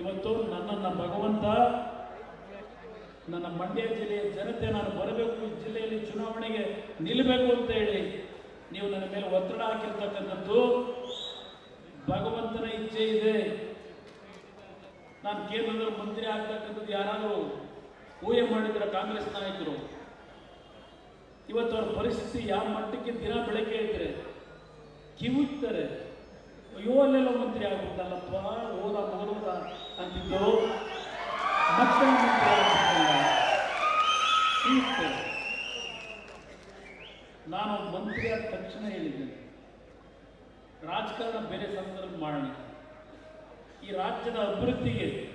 ಇವತ್ತು ನನ್ನನ್ನು ಭಗವಂತ ನನ್ನ ಮಂಡ್ಯ ಜಿಲ್ಲೆಯ ಜನತೆ ನಾನು ಬರಬೇಕು, ಈ ಜಿಲ್ಲೆಯಲ್ಲಿ ಚುನಾವಣೆಗೆ ನಿಲ್ಲಬೇಕು ಅಂತ ಹೇಳಿ ನೀವು ನನ್ನ ಮೇಲೆ ಒತ್ತಡ ಹಾಕಿರ್ತಕ್ಕಂಥದ್ದು ಭಗವಂತನ ಇಚ್ಛೆ ಇದೆ. ನಾನು ಕೇಂದ್ರದ ಮಂತ್ರಿ ಆಗ್ತಕ್ಕಂಥದ್ದು ಯಾರಾದರೂ ಊಹೆ ಮಾಡಿದ್ರೆ ಕಾಂಗ್ರೆಸ್ ನಾಯಕರು. ಇವತ್ತು ಅವ್ರ ಪರಿಸ್ಥಿತಿ ಯಾವ ಮಟ್ಟಕ್ಕೆ ದಿನ ಬೆಳಗ್ಗೆ ಇದ್ರೆ ಕಿವುತ್ತಾರೆ ಅಯ್ಯೋ, ಅಲ್ಲೆಲ್ಲ ಮಂತ್ರಿ ಆಗ್ಬಿಟ್ಟಲ್ಲಪ್ಪ ಹೋದ ಮಗನೋದ ಅಂತಿದ್ದು ಮತ್ತೆ. ನಾನು ಮಂತ್ರಿ ಆದ ತಕ್ಷಣ ಹೇಳಿದ್ದೇನೆ ರಾಜಕಾರಣ ಬೇರೆ ಸಂದರ್ಭ ಮಾಡೋಣ ಈ ರಾಜ್ಯದ ಅಭಿವೃದ್ಧಿಗೆ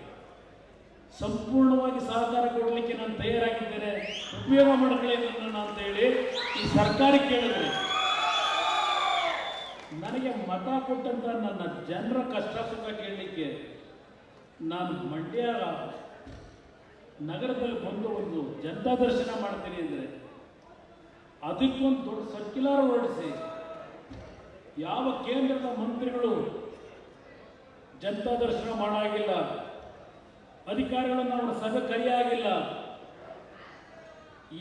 ಸಂಪೂರ್ಣವಾಗಿ ಸಹಕಾರ ಕೊಡಲಿಕ್ಕೆ ನಾನು ತಯಾರಾಗಿದ್ದೇನೆ. ಉಪಯೋಗ ಮಾಡ್ಕೊಳ್ಳಿ ನನ್ನನ್ನು ಅಂತ ಹೇಳಿ ಈ ಸರ್ಕಾರ ಕೇಳಿದ್ರೆ ನನಗೆ ಮತ ಕೊಟ್ಟಂತ ನನ್ನ ಜನರ ಕಷ್ಟ ಸುಖ ಕೇಳಲಿಕ್ಕೆ ನಾನು ಮಂಡ್ಯ ನಗರದಲ್ಲಿ ಬಂದು ಒಂದು ಜನತಾ ದರ್ಶನ ಮಾಡ್ತೀನಿ ಅಂದರೆ ಅದಕ್ಕೊಂದು ದೊಡ್ಡ ಸರ್ಕ್ಯುಲರ್ ಹೊರಡಿಸಿ. ಯಾವ ಕೇಂದ್ರದ ಮಂತ್ರಿಗಳು ಜನತಾ ದರ್ಶನ ಮಾಡಾಗಿಲ್ಲ, ಅಧಿಕಾರಿಗಳನ್ನು ಅವರ ಸಭೆ ಕರೆಯಾಗಿಲ್ಲ,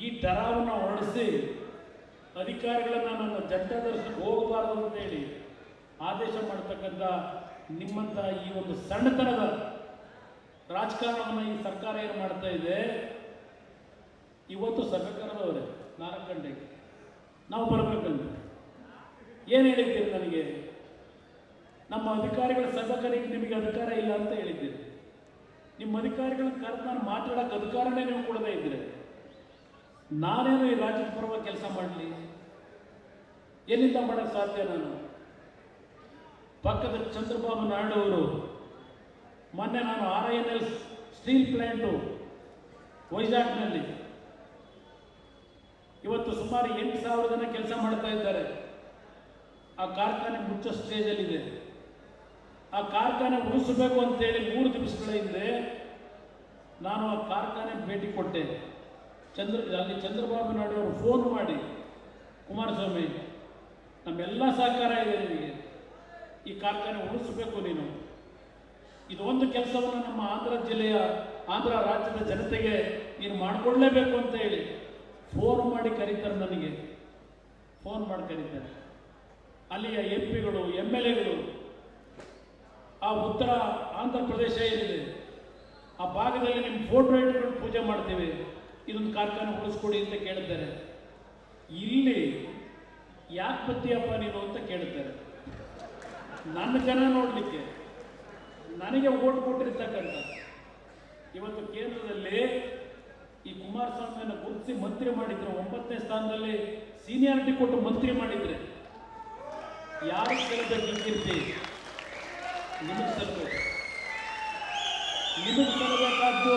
ಈ ಟರಾವನ್ನು ಹೊರಡಿಸಿ ಅಧಿಕಾರಿಗಳನ್ನ ನನ್ನ ಜನತಾ ದರ್ಶನಕ್ಕೆ ಹೋಗಬಾರದು ಅಂತೇಳಿ ಆದೇಶ ಮಾಡ್ತಕ್ಕಂಥ ನಿಮ್ಮಂಥ ಈ ಒಂದು ಸಣ್ಣತನದ ರಾಜಕಾರಣವನ್ನು ಈ ಸರ್ಕಾರ ಏನು ಮಾಡ್ತಾ ಇದೆ, ಇವತ್ತು ಸಭೆ ಕರೆದವ್ರೆ ನಾವು ಬರಬೇಕಂತ. ಏನು ಹೇಳಿದ್ದೀರಿ ನನಗೆ? ನಮ್ಮ ಅಧಿಕಾರಿಗಳ ಸಭೆ ಕರೆಗೆ ನಿಮಗೆ ಅಧಿಕಾರ ಇಲ್ಲ ಅಂತ ಹೇಳಿದ್ದೀರಿ. ನಿಮ್ಮ ಅಧಿಕಾರಿಗಳನ್ನ ಕರೆದು ನಾನು ಮಾತಾಡೋಕೆ ಅಧಿಕಾರನೇ ನೀವು ಕೊಡದೇ ಇದ್ರೆ ನಾನೇನು ಈ ರಾಜ್ಯದ ಪರವಾಗಿ ಕೆಲಸ ಮಾಡಲಿ. ಎಲ್ಲಿಂದ ಮಾಡೋಕ್ಕೆ ಸಾಧ್ಯ ನಾನು? ಪಕ್ಕದ ಚಂದ್ರಬಾಬು ನಾಯ್ಡು ಅವರು, ಮೊನ್ನೆ ನಾನು R I N L steel plant ವೈಜಾಗ್ನಲ್ಲಿ ಇವತ್ತು ಸುಮಾರು ಎಂಟು ಸಾವಿರ ಜನ ಕೆಲಸ ಮಾಡ್ತಾ ಇದ್ದಾರೆ. ಆ ಕಾರ್ಖಾನೆ ಮುಚ್ಚೋ ಸ್ಟೇಜಲ್ಲಿದೆ. ಆ ಕಾರ್ಖಾನೆ ಉಳಿಸಬೇಕು ಅಂತೇಳಿ ಮೂರು ದಿವಸಗಳ ಹಿಂದೆ ನಾನು ಆ ಕಾರ್ಖಾನೆ ಭೇಟಿ ಕೊಟ್ಟೆ. ಚಂದ್ರ, ಅಲ್ಲಿ ಚಂದ್ರಬಾಬು ನಾಯ್ಡು ಅವರು ಫೋನ್ ಮಾಡಿ, ಕುಮಾರಸ್ವಾಮಿ, ನಮ್ಮೆಲ್ಲ ಸಹಕಾರ ಇದೆ ನಿಮಗೆ. ಈ ಕಾರ್ಖಾನೆ ಉಳಿಸಬೇಕು ನೀನು. ಇದು ಒಂದು ಕೆಲಸವನ್ನು ನಮ್ಮ ಆಂಧ್ರ ಜಿಲ್ಲೆಯ, ಆಂಧ್ರ ರಾಜ್ಯದ ಜನತೆಗೆ ನೀನು ಮಾಡಿಕೊಳ್ಳೇಬೇಕು ಅಂತ ಹೇಳಿ ಫೋನ್ ಮಾಡಿ ಕರೀತಾರೆ ನನಗೆ. ಫೋನ್ ಮಾಡಿ ಕರೀತಾರೆ. ಅಲ್ಲಿಯ ಎಂ ಪಿಗಳು ಎಂ ಎಲ್ ಎಗಳು ಆ ಉತ್ತರ ಆಂಧ್ರ ಪ್ರದೇಶ ಏನಿದೆ, ಆ ಭಾಗದಲ್ಲಿ ನಿಮ್ಮ ಫೋಟೋ ಇಟ್ಕೊಂಡು ಪೂಜೆ ಮಾಡ್ತೀವಿ. ಇದೊಂದು ಕಾರ್ಖಾನೆ ಉಳಿಸ್ಕೊಡಿ ಅಂತ ಕೇಳಿದ್ದಾರೆ ಇಲ್ಲಿ ಯಾಕೆ ಪತಿಯಪ್ಪ ನೀನು ಅಂತ ಕೇಳಿದ್ದಾರೆ ನನ್ನ ಜನ ನೋಡಲಿಕ್ಕೆ ನನಗೆ ಓಟ್ ಕೊಟ್ಟಿರ್ತಕ್ಕಂಥ ಇವತ್ತು ಕೇಂದ್ರದಲ್ಲಿ ಈ ಕುಮಾರಸ್ವಾಮಿಯನ್ನು ಗುರುತಿಸಿ ಮಂತ್ರಿ ಮಾಡಿದ್ರು. ಒಂಬತ್ತನೇ ಸ್ಥಾನದಲ್ಲಿ ಸೀನಿಯಾರಿಟಿ ಕೊಟ್ಟು ಮಂತ್ರಿ ಮಾಡಿದ್ರೆ ಯಾರು ಕೆಲಸ ಈ ಕೀರ್ತಿ? ನಿಮಗೆ ಸಲ್ಲಬೇಕು ನಿಮಗೆ ಸಲ್ಲಬೇಕಾದ್ದು